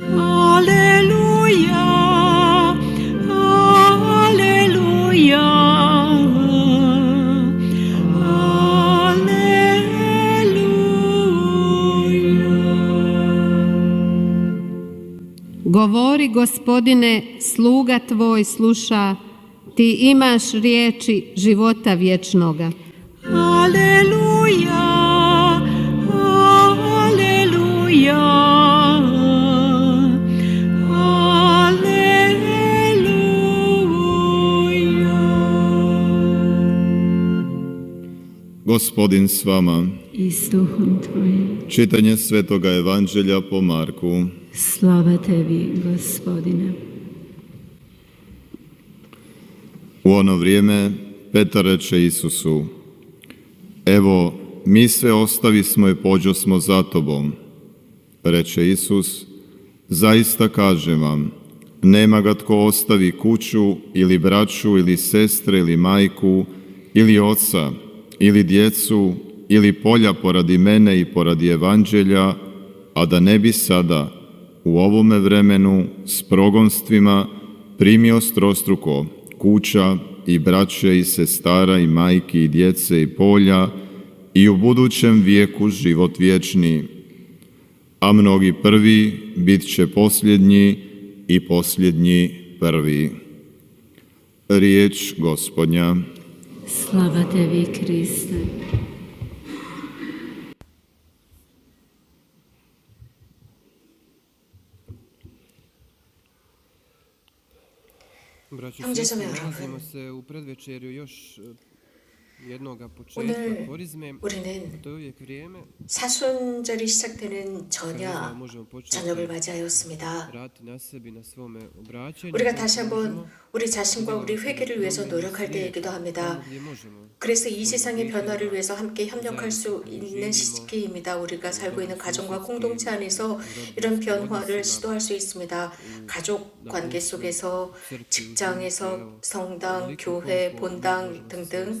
Alleluia. Govori gospodine, sluga tvoj sluša, ti imaš riječi života vječnoga. Gospodin s vama. i s duhom tvojim. Čitanje Svetoga Evanđelja po Marku. Slava tebi, gospodine. U ono vrijeme Petar reče Isusu, Evo, mi sve ostavi smo i pođo smo za tobom. Reče Isus, zaista kažem vam, nema ga tko ostavi kuću ili braću ili sestre ili majku ili oca ili djecu ili polja poradi mene i poradi evanđelja, a da ne bi sada u ovome vremenu s progonstvima primio strostruko kuća i braće i sestara i majki i djece i polja i u budućem vijeku život vječni. A mnogi prvi bit će posljednji i posljednji prvi. Riječ gospodnja. Slava tebi, Kriste. Braći, se u predvečerju još e, 오늘. 우리는 사순절이 시작되는 저녁, početi 저녁을 맞이하였습니다. 우리가 다시 한번 우리 자신과 우리 회개를 위해서 노력할 때이기도 합니다. 그래서 이 세상의 변화를 위해서 함께 협력할 수 있는 시기입니다. 우리가 살고 있는 가정과 공동체 안에서 이런 변화를 시도할 수 있습니다. 가족 관계 속에서, 직장에서, 성당, 교회, 본당 등등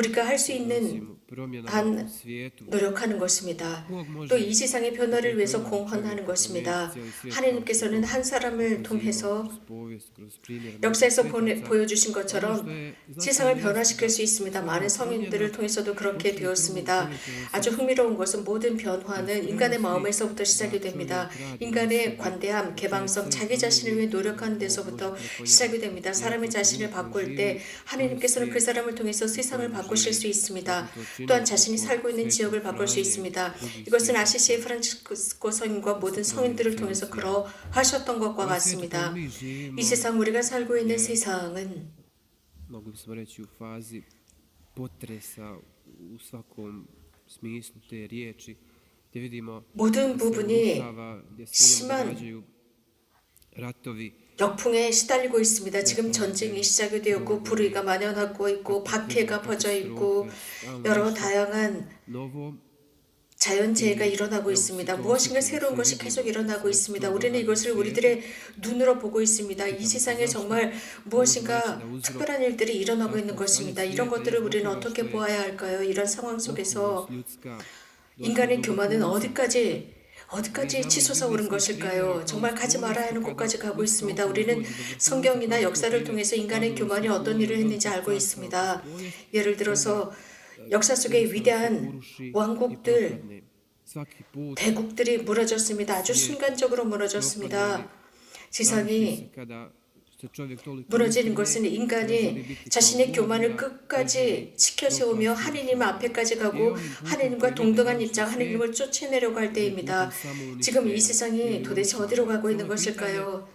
우리가 할 수 있는 한 노력하는 것입니다. 또 이 세상의 변화를 위해서 공헌하는 것입니다. 하나님께서는 한 사람을 통해서 역사에서 보내, 보여주신 것처럼 세상을 변화시킬 수 있습니다. 많은 성인들을 통해서도 그렇게 되었습니다. 아주 흥미로운 것은 모든 변화는 인간의 마음에서부터 시작이 됩니다. 인간의 관대함, 개방성, 자기 자신을 위해 노력하는 데서부터 시작이 됩니다. 사람의 자신을 바꿀 때 하나님께서는 그 사람을 통해서 세상을 바꾸 실 수 있습니다. 또한 자신이 살고 있는 지역을 바꿀 수 있습니다. 이것은 아시시의 프란치스코 성인과 모든 성인들을 통해서 그러 하셨던 것과 같습니다. 이 세상 우리가 살고 있는 세상은 모든 부분이 심한 역풍에 시달리고 있습니다. 지금 전쟁이 시작이 되었고 불의가 만연하고 있고 박해가 퍼져 있고 여러 다양한 자연재해가 일어나고 있습니다. 무엇인가 새로운 것이 계속 일어나고 있습니다. 우리는 이것을 우리들의 눈으로 보고 있습니다. 이 세상에 정말 무엇인가 특별한 일들이 일어나고 있는 것입니다. 이런 것들을 우리는 어떻게 보아야 할까요? 이런 상황 속에서 인간의 교만은 어디까지 어디까지 치솟아 오른 것일까요? 정말 가지 말아야 하는 곳까지 가고 있습니다. 우리는 성경이나 역사를 통해서 인간의 교만이 어떤 일을 했는지 알고 있습니다. 예를 들어서 역사 속의 위대한 왕국들, 대국들이 무너졌습니다. 아주 순간적으로 무너졌습니다. 세상이 무너지는 것은 인간이 자신의 교만을 끝까지 지켜세우며 하느님 앞에까지 가고 하느님과 동등한 입장, 하느님을 쫓아내려고 할 때입니다. 지금 이 세상이 도대체 어디로 가고 있는 것일까요?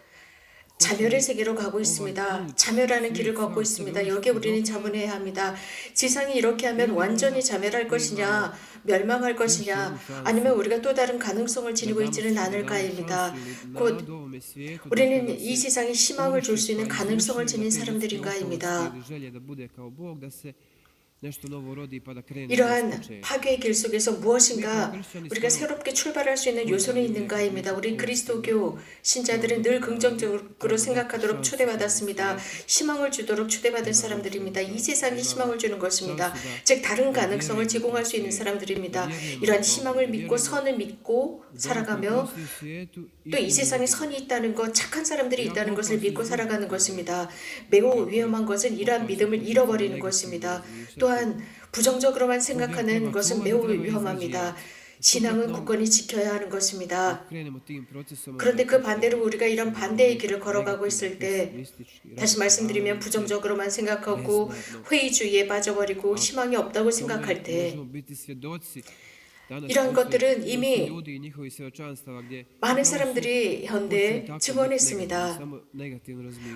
자멸의 세계로 가고 있습니다. 자멸하는 길을 걷고 있습니다. 여기에 우리는 자문해야 합니다. 지상이 이렇게 하면 완전히 자멸할 것이냐, 멸망할 것이냐, 아니면 우리가 또 다른 가능성을 지니고 있지는 않을까입니다. 곧 우리는 이 세상에 희망을 줄 수 있는 가능성을 지닌 사람들인가입니다. 이러한. 파괴의 길 속에서 무엇인가 우리가 새롭게 출발할 수 있는 요소는 있는가입니다. 우리 그리스도교 신자들은 늘 긍정적으로 생각하도록 초대받았습니다. 희망을 주도록 초대받은 사람들입니다. 이 세상에 희망을 주는 것입니다. 즉 다른 가능성을 제공할 수 있는 사람들입니다. 이러한 희망을 믿고 선을 믿고 살아가며 또 이 세상에 선이 있다는 것, 착한 사람들이 있다는 것을 믿고 살아가는 것입니다. 매우 위험한 것은 이러한 믿음을 잃어버리는 것입니다. 또한 부정적으로만 생각하는 것은 매우 위험합니다. 신앙은 굳건히 지켜야 하는 것입니다. procesom 그런데 그 반대로 우리가 이런 반대의 길을 걸어가고 있을 때 pesimistički 다시 말씀드리면 부정적으로만 생각하고 회의주의에 빠져버리고 희망이 없다고 생각할 때 이런 것들은 이미 많은 사람들이 현대에 증언했습니다.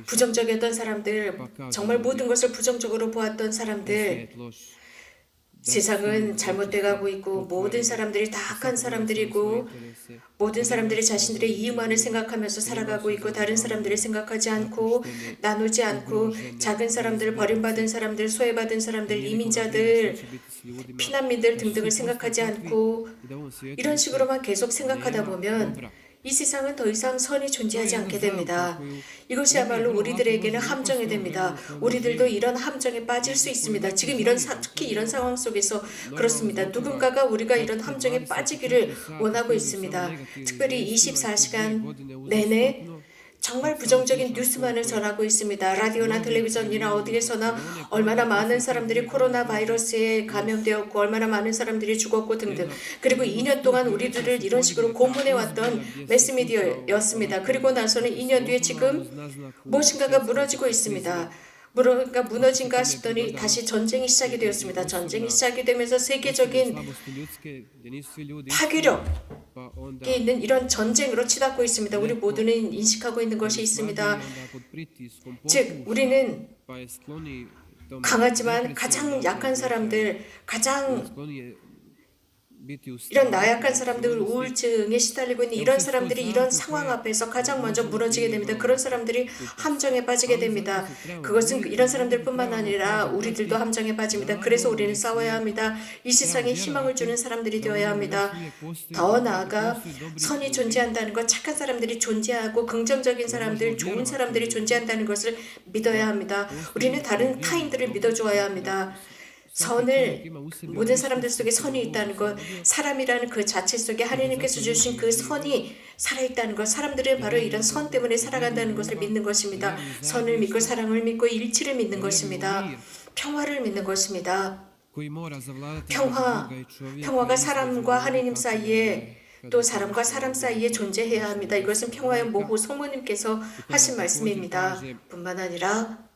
부정적이었던 사람들, 정말 모든 것을 부정적으로 보았던 사람들. 세상은 잘못돼 가고 있고 모든 사람들이 다 악한 사람들이고 모든 사람들이 자신들의 이익만을 생각하면서 살아가고 있고 다른 사람들을 생각하지 않고 나누지 않고 작은 사람들, 버림받은 사람들, 소외받은 사람들, 이민자들, 피난민들 등등을 생각하지 않고 이런 식으로만 계속 생각하다 보면 이 세상은 더 이상 선이 존재하지 않게 됩니다. 이것이야말로 우리들에게는 함정이 됩니다. 우리들도 이런 함정에 빠질 수 있습니다. 지금 이런 사- 특히 이런 상황 속에서 그렇습니다. 누군가가 우리가 이런 함정에 빠지기를 원하고 있습니다. 특별히 24시간 내내 정말 부정적인 뉴스만을 전하고 있습니다. 라디오나 텔레비전이나 어디에서나 얼마나 많은 사람들이 코로나 바이러스에 감염되었고 얼마나 많은 사람들이 죽었고 등등. 그리고 2년 동안 우리들을 이런 식으로 고문해 왔던 매스미디어였습니다. 그리고 나서는 2년 뒤에 지금 무엇인가가 무너지고 있습니다. 무언가 무너진가 싶더니 다시 전쟁이 시작이 되었습니다. 전쟁이 시작이 되면서 세계적인 파괴력 에 있는 이런 전쟁으로 치닫고 있습니다. 우리 모두는 인식하고 있는 것이 있습니다. 즉 우리는 강하지만 가장 약한 사람들, 가장 이런 나약한 사람들 우울증에 시달리고 있는 이런 사람들이 이런 상황 앞에서 가장 먼저 무너지게 됩니다. 그런 사람들이 함정에 빠지게 됩니다. 그것은 이런 사람들뿐만 아니라 우리들도 함정에 빠집니다. 그래서 우리는 싸워야 합니다. 이 세상에 희망을 주는 사람들이 되어야 합니다. 더 나아가 선이 존재한다는 것, 착한 사람들이 존재하고 긍정적인 사람들, 좋은 사람들이 존재한다는 것을 믿어야 합니다. 우리는 다른 타인들을 믿어주어야 합니다. 선을 모든 사람들 속에 선이 있다는 것, 사람이라는 그 자체 속에 하나님께서 주신 그 선이 살아있다는 것, 사람들은 바로 이런 선 때문에 살아간다는 것을 믿는 것입니다. 선을 믿고 사랑을 믿고 일치를 믿는 것입니다. 평화를 믿는 것입니다. 평화, 평화가 사람과 하나님 사이에 또 사람과 사람 사이에 존재해야 합니다. 이것은 평화의 모호 성모님께서 하신 말씀입니다. 뿐만 아니라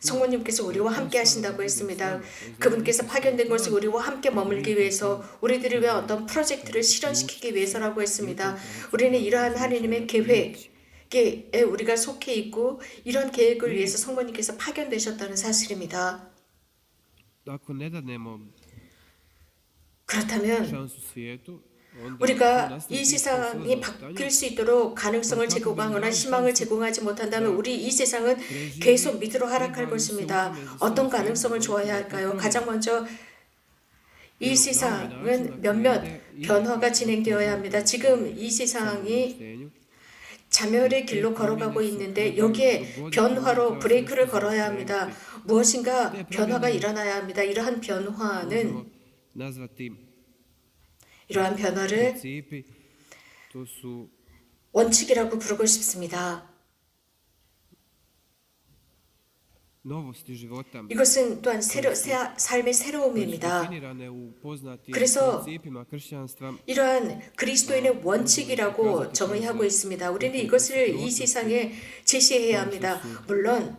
성모님께서 우리와 함께 하신다고 했습니다. 그분께서 파견된 것이 우리와 함께 머물기 위해서 우리들을 위한 어떤 프로젝트를 실현시키기 위해서라고 했습니다. 우리는 이러한 하나님의 계획에 우리가 속해 있고 이런 계획을 위해서 성모님께서 파견되셨다는 사실입니다. Dadnemo 그렇다면 우리가 nastaviti 이 세상이 u 바뀔 수 있도록 가능성을 제공하거나 희망을 제공하지 못한다면 우리 이 세상은 계속 밑으로 하락할 것입니다. 어떤 가능성을 주어야 할까요? 가장 먼저 이 세상은 몇몇 변화가 진행되어야 합니다. 지금 이 세상이 자멸의 길로 걸어가고 있는데 여기에 변화로 브레이크를 걸어야 합니다. 무엇인가 변화가 일어나야 합니다. 이러한 변화는 이러한 변화를 원칙이라고 부르고 싶습니다. 이것은 또한 새로, 새, 삶의 새로움입니다. 그래서 이러한 그리스도인의 원칙이라고 정의하고 있습니다. 우리는 이것을 이 세상에 제시해야 합니다. 물론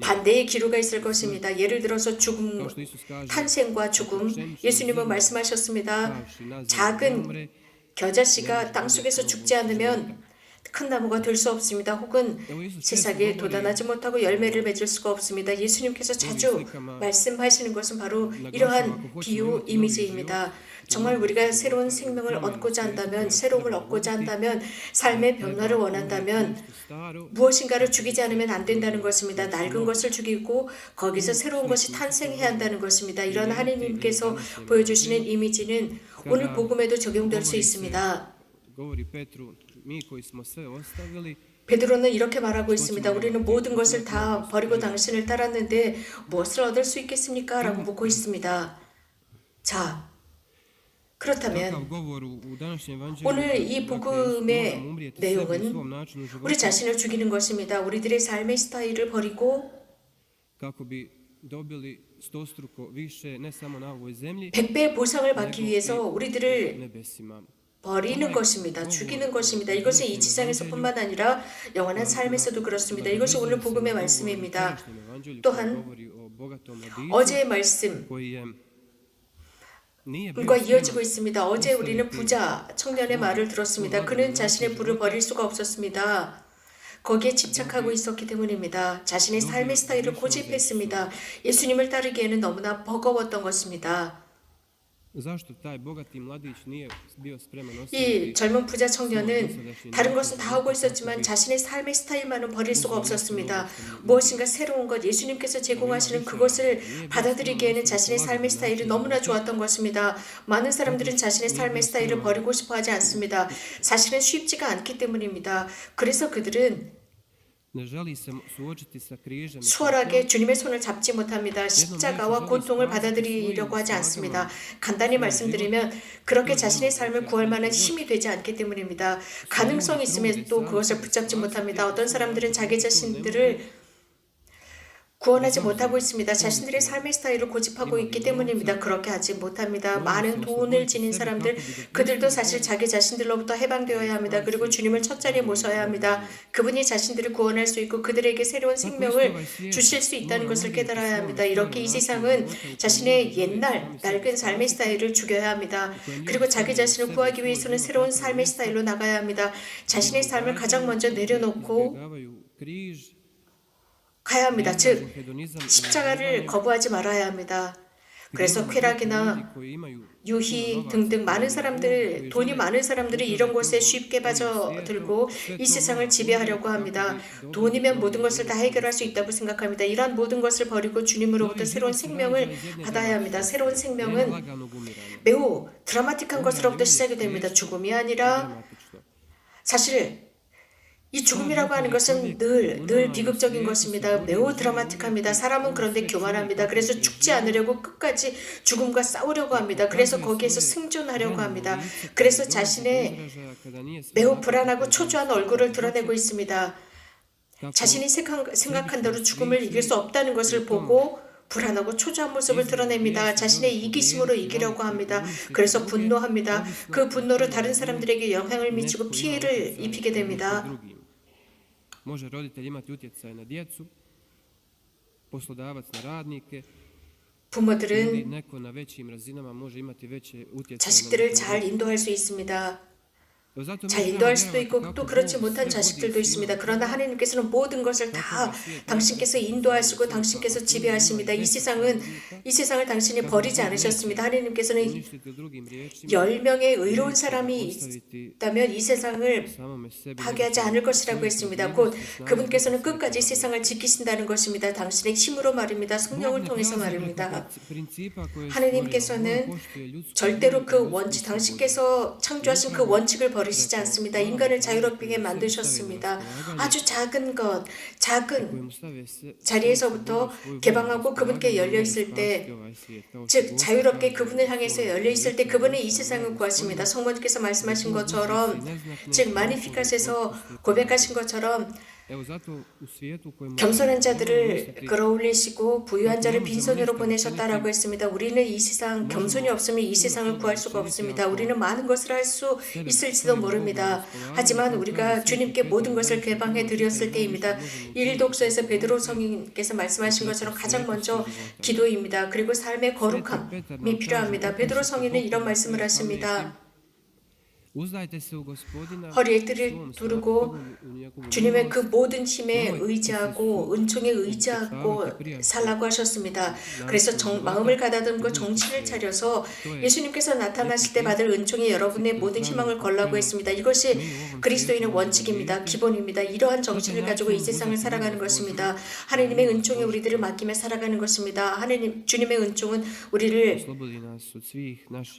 반대의 기류가 있을 것입니다. 예를 들어서 죽음, kaže, 탄생과 죽음. 예수님은 말씀하셨습니다. zemlju 작은 겨자씨가 땅 속에서 죽지 않으면 큰 나무가 될 수 없습니다. 혹은 세상에 도단하지 못하고 열매를 맺을 수가 없습니다. 예수님께서 자주 말씀하시는 것은 바로 이러한 비유 이미지입니다. 정말 우리가 새로운 생명을 얻고자 한다면, 새로움을 얻고자 한다면, 삶의 변화를 원한다면 무엇인가를 죽이지 않으면 안 된다는 것입니다. 낡은 것을 죽이고 거기서 새로운 것이 탄생해야 한다는 것입니다. 이런 하나님께서 보여주시는 이미지는 오늘 복음에도 적용될 수 있습니다. 베드로는 이렇게 말하고 있습니다. 우리는 모든 것을 다 버리고 당신을 따랐는데 무엇을 얻을 수 있겠습니까? 라고 묻고 있습니다. 자, 그렇다면 오늘 이 복음의 내용은 우리 자신을 죽이는 것입니다. 우리들의 삶의 스타일을 버리고 백배의 보상을 받기 위해서 우리들을. 버리는 것입니다. 죽이는 것입니다. 이것은 이 지상에서뿐만 아니라 영원한 삶에서도 그렇습니다. 이것이 오늘 복음의 말씀입니다. 또한 어제의 말씀 과 이어지고 있습니다. 어제 우리는 부자 청년의 말을 들었습니다. 그는 자신의 부를 버릴 수가 없었습니다. 거기에 집착하고 있었기 때문입니다. 자신의 삶의 스타일을 고집했습니다. 예수님을 따르기에는 너무나 버거웠던 것입니다. 이 젊은 부자 청년은 다른 것은 다 하고 있었지만 자신의 삶의 스타일만은 버릴 수가 없었습니다. 무엇인가 새로운 것, 예수님께서 제공하시는 그것을 받아들이기에는 자신의 삶의 스타일이 너무나 좋았던 것입니다. 많은 사람들은 자신의 삶의 스타일을 버리고 싶어 하지 않습니다. 사실은 쉽지가 않기 때문입니다. 그래서 그들은 수월하게 주님의 손을 잡지 못합니다. 십자가와 고통을 받아들이려고 하지 않습니다. 간단히 말씀드리면 그렇게 자신의 삶을 구할 만한 힘이 되지 않기 때문입니다. 가능성이 있음에도 그것을 붙잡지 못합니다. 어떤 사람들은 자기 자신들을 구원하지 못하고 있습니다. 자신들의 삶의 스타일을 고집하고 있기 때문입니다. 그렇게 하지 못합니다. 많은 돈을 지닌 사람들, 그들도 사실 자기 자신들로부터 해방되어야 합니다. 그리고 주님을 첫 자리에 모셔야 합니다. 그분이 자신들을 구원할 수 있고 그들에게 새로운 생명을 주실 수 있다는 것을 깨달아야 합니다. 이렇게 이 세상은 자신의 옛날 낡은 삶의 스타일을 죽여야 합니다. 그리고 자기 자신을 구하기 위해서는 새로운 삶의 스타일로 나가야 합니다. 자신의 삶을 가장 먼저 내려놓고 가야 합니다. 즉 십자가를 거부하지 말아야 합니다. 그래서 쾌락이나 유희 등등 많은 사람들, 돈이 많은 사람들이 이런 곳에 쉽게 빠져들고 이 세상을 지배하려고 합니다. 돈이면 모든 것을 다 해결할 수 있다고 생각합니다. 이러한 모든 것을 버리고 주님으로부터 새로운 생명을 받아야 합니다. 새로운 생명은. 매우 드라마틱한 것으로부터 시작이 됩니다. 죽음이 아니라. 사실 이 죽음이라고 하는 것은 늘, 늘 비극적인 것입니다. 매우 드라마틱합니다. 사람은 그런데 교만합니다. 그래서 죽지 않으려고 끝까지 죽음과 싸우려고 합니다. 그래서 거기에서 생존하려고 합니다. 그래서 자신의 매우 불안하고 초조한 얼굴을 드러내고 있습니다. 자신이 생각- 생각한 대로 죽음을 이길 수 없다는 것을 보고 불안하고 초조한 모습을 드러냅니다. 자신의 이기심으로 이기려고 합니다. 그래서 분노합니다. 그 분노로 다른 사람들에게 영향을 미치고 피해를 입히게 됩니다. drugim. Može roditelj imati utjecaj na djecu, poslodavac na radnike, ili 부모들은 neko na većim razinama može imati veće utjecaje na 자식들을 njihov 잘 인도할 수 있습니다. 잘 인도할 수도 있고 또 그렇지 못한 자식들도 있습니다. 그러나 하나님께서는 모든 것을 다 당신께서 인도하시고 당신께서 지배하십니다. 이 세상은 이 세상을 당신이 버리지 않으셨습니다. 하나님께서는 열 명의 의로운 사람이 있다면 이 세상을 sebi 파괴하지 않을 것이라고 했습니다. 곧 그분께서는 끝까지 세상을 지키신다는 것입니다. 당신의 힘으로 말입니다. 성령을 통해서 말입니다. 하나님께서는 절대로 그 원칙, 당신께서 창조하신 그 원칙을 버리 시지 않습니다. 인간을 자유롭게 만드셨습니다. 아주 작은 것, 작은 자리에서부터 개방하고 그분께 열려 있을 때, 즉 자유롭게 그분을 향해서 열려 있을 때 그분은 이 세상을 구하십니다. 성모님께서 말씀하신 것처럼, 즉 마니피카스에서 고백하신 것처럼 겸손한 자들을 끌어올리시고 부유한 자를 빈손으로 보내셨다라고 했습니다. 우리는 이 세상 겸손이 없으면 이 세상을 구할 수가 없습니다. 우리는 많은 것을 할 수 있을지도 모릅니다. 하지만 우리가 주님께 모든 것을 개방해 드렸을 때입니다. 일독서에서 베드로 성인께서 말씀하신 것처럼 가장 먼저 기도입니다. 그리고 삶의 거룩함이 필요합니다. 베드로 성인은 이런 말씀을 하십니다. 허리에 뜰을 두르고 주님의 그. 모든 힘에 의지하고 은총에 의지하고 살라고 하셨습니다. 그래서 정, 마음을 가다듬고 정신을 차려서 예수님께서 나타나실 때 받을 은총에 여러분의 모든 희망을 걸라고 했습니다. 이것이 그리스도인의 원칙입니다. 기본입니다. 이러한 정신을 가지고 이 세상을 살아가는 것입니다. 하나님의 은총에 우리들을 맡기며 살아가는 것입니다. 하나님 주님의 은총은 우리를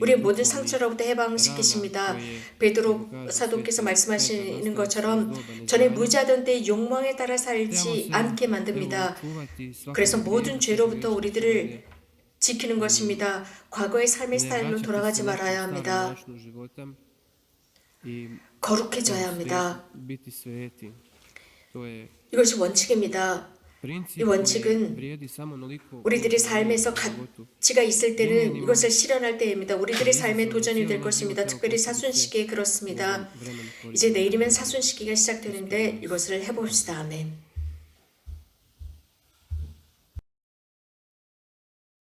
우리의 모든 상처로부터 해방시키십니다. 베드로 사도께서 말씀하시는 것처럼 전에 무지하던 때 욕망에 따라 살지 않게 만듭니다. 그래서 모든 죄로부터 우리들을 지키는 것입니다. 과거의 삶의 스타일로 돌아가지 말아야 합니다. 거룩해져야 합니다. 이것이 원칙입니다. 이 원칙은 koliko 삶에서. 가치가 있을 때는 이것을 실현할 때입니다. 우리들의 삶의 도전이 될 것입니다. 특별히 사순 시기에 그렇습니다. 이제 내일이면 사순 시기가 시작되는데 이것을 해봅시다. 아멘.